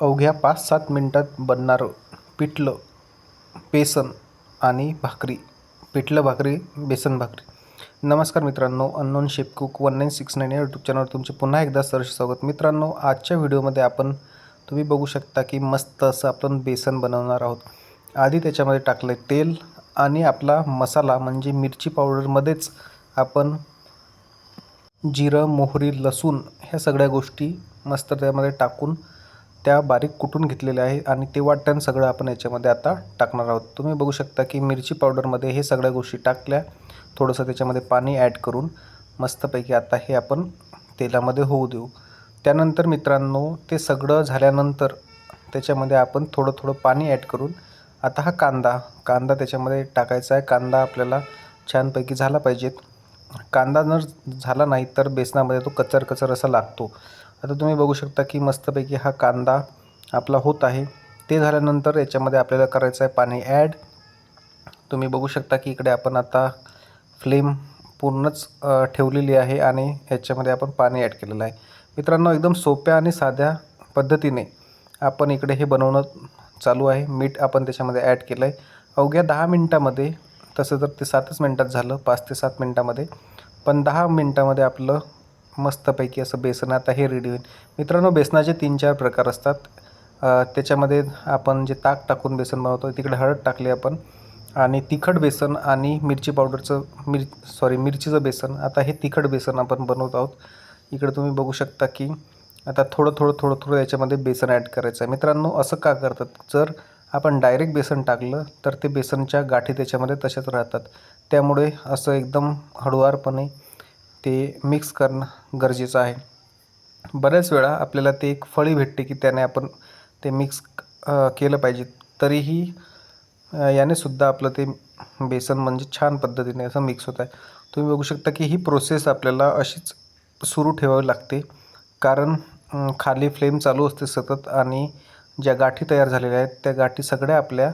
अवघ्या पाच सात मिनटात बनणारं पिठलं बेसन आणि भाकरी. पिठलं भाकरी बेसन भाकरी. नमस्कार मित्रांनो unknown chef cook one nine six nine या यूट्यूब चॅनलवर तुमचे पुन्हा एकदा सरस स्वागत. मित्रांनो आजच्या व्हिडिओमध्ये आपण तुम्ही बघू शकता की मस्त असं आपण बेसन बनवणार आहोत. आधी त्याच्यामध्ये टाकलं आहे तेल आणि आपला मसाला म्हणजे मिरची पावडरमध्येच आपण जिरं मोहरी लसूण ह्या सगळ्या गोष्टी मस्त त्यामध्ये टाकून त्या बारीक कुटून घेतलेल्या आहे आणि ते वाटण सगळं आपण याच्यामध्ये आता टाकणार आहोत. तुम्ही बघू शकता की मिरची पावडरमध्ये हे सगळ्या गोष्टी टाकल्या. थोडंसं त्याच्यामध्ये पाणी ॲड करून मस्तपैकी आता हे आपण तेलामध्ये होऊ देऊ. त्यानंतर मित्रांनो ते सगळं झाल्यानंतर त्याच्यामध्ये आपण थोडं थोडं पाणी ॲड करून आता हा कांदा कांदा त्याच्यामध्ये टाकायचा आहे. कांदा आपल्याला छानपैकी झाला पाहिजेत. कांदा जर झाला नाही तर बेसनामध्ये तो कचर कचर असा लागतो. आता तुम्ही बघू शकता की मस्तपैकी हा कांदा आपला होत आहे. ते झाल्यानंतर याच्यामध्ये आपल्याला करायचं आहे पाणी ॲड. तुम्ही बघू शकता की इकडे आपण आता फ्लेम पूर्णच ठेवलेली आहे आणि ह्याच्यामध्ये आपण पाणी ॲड केलेलं आहे. मित्रांनो एकदम सोप्या आणि साध्या पद्धतीने आपण इकडे हे बनवणं चालू आहे. मीठ आपण त्याच्यामध्ये ॲड केलं आहे अवघ्या दहा मिनटामध्ये तसं तर ते सातच मिनटात झालं पाच ते सात मिनटामध्ये पण दहा मिनटामध्ये आपलं मस्तपैकी असं बेसन आता हे रेडी होईल. मित्रांनो बेसनाचे तीन चार प्रकार असतात. त्याच्यामध्ये आपण जे ताक टाकून बेसन बनवतो तिकडे हळद टाकली आपण. आणि तिखट बेसन आणि मिरची पावडरचं मिर सॉरी मिरचीचं बेसन. आता हे तिखट बेसन आपण बनवत आहोत. इकडे तुम्ही बघू शकता की आता थोडं थोडं थोडं थोडं याच्यामध्ये बेसन ॲड करायचं आहे. मित्रांनो असं का करतात? जर आपण डायरेक्ट बेसन टाकलं तर ते बेसनच्या गाठी त्याच्यामध्ये तशाच राहतात. त्यामुळे असं एकदम हळुवारपणे ते मिक्स करणं गरजेचं आहे. बऱ्याच वेळा आपल्याला ते एक फळी भेटते की त्याने आपण ते मिक्स केलं पाहिजे. तरीही याने सुद्धा आपलं ते बेसन म्हणजे छान पद्धतीने असं मिक्स होत आहे. तुम्ही बघू शकता की ही प्रोसेस आपल्याला अशीच सुरू ठेवावी लागते. कारण खाली फ्लेम चालू असते सतत आणि ज्या गाठी तयार झालेल्या आहेत त्या गाठी सगळ्या आपल्या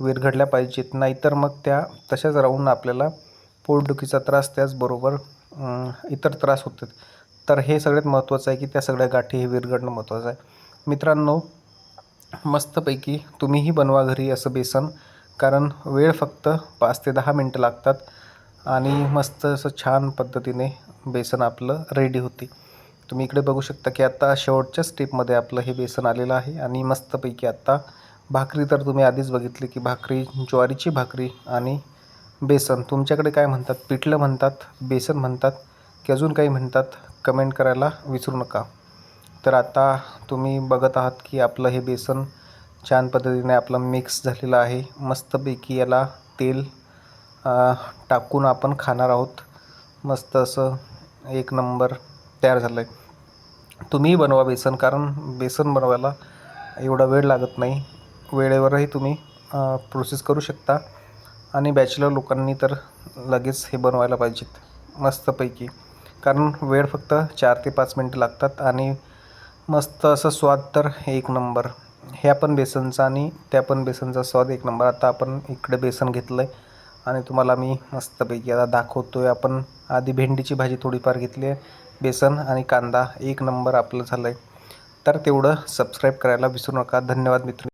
विरघडल्या पाहिजेत. नाहीतर मग त्या तशाच राहून आपल्याला पोटदुखीचा त्रास त्याचबरोबर इतर त्रास होतात तर हे सगळ्यात महत्त्वाचं आहे की त्या सगळ्या गाठी हे विरघडणं महत्त्वाचं आहे. मित्रांनो मस्तपैकी तुम्हीही बनवा घरी असं बेसन कारण वेळ फक्त पाच ते दहा मिनटं लागतात आणि मस्त असं छान पद्धतीने बेसन आपलं रेडी होते. तुम्ही इकडे बघू शकता की आत्ता शेवटच्या स्टेपमध्ये आपलं हे बेसन आलेलं आहे आणि मस्तपैकी आत्ता भाकरी तर तुम्ही आधीच बघितली की भाकरी ज्वारीची भाकरी आणि बेसन. तुमच्याकडे काय म्हणतात? पिठलं म्हणतात बेसन म्हणतात की अजून काही म्हणतात? कमेंट करायला विसरू नका. तर आता तुम्ही बघत आहात की आपलं हे बेसन छान पद्धतीने आपलं मिक्स झालेलं आहे. मस्तपैकी याला तेल टाकून आपण खाणार आहोत. मस्त असं एक नंबर तयार झालं आहे तुम्हीही बनवा बेसन कारण बेसन बनवायला एवढा वेळ लागत नाही. वेळेवरही तुम्ही प्रोसेस करू शकता. आणि बॅचलर लोकांनी तर लगेच हे बनवायला पाहिजेत मस्तपैकी. कारण वेळ फक्त चार ते पाच मिनटं लागतात आणि मस्त असं स्वाद तर एक नंबर. ह्या पण बेसनचा आणि त्या पण बेसनचा स्वाद एक नंबर. आता आपण इकडे बेसन घेतलं आहे आणि तुम्हाला मी मस्तपैकी आता दाखवतो आहे आपण आधी भेंडीची भाजी थोडीफार घेतली आहे बेसन आणि कांदा एक नंबर आपलं झालं आहे तर तेवढं सबस्क्राईब करायला विसरू नका. धन्यवाद मित्र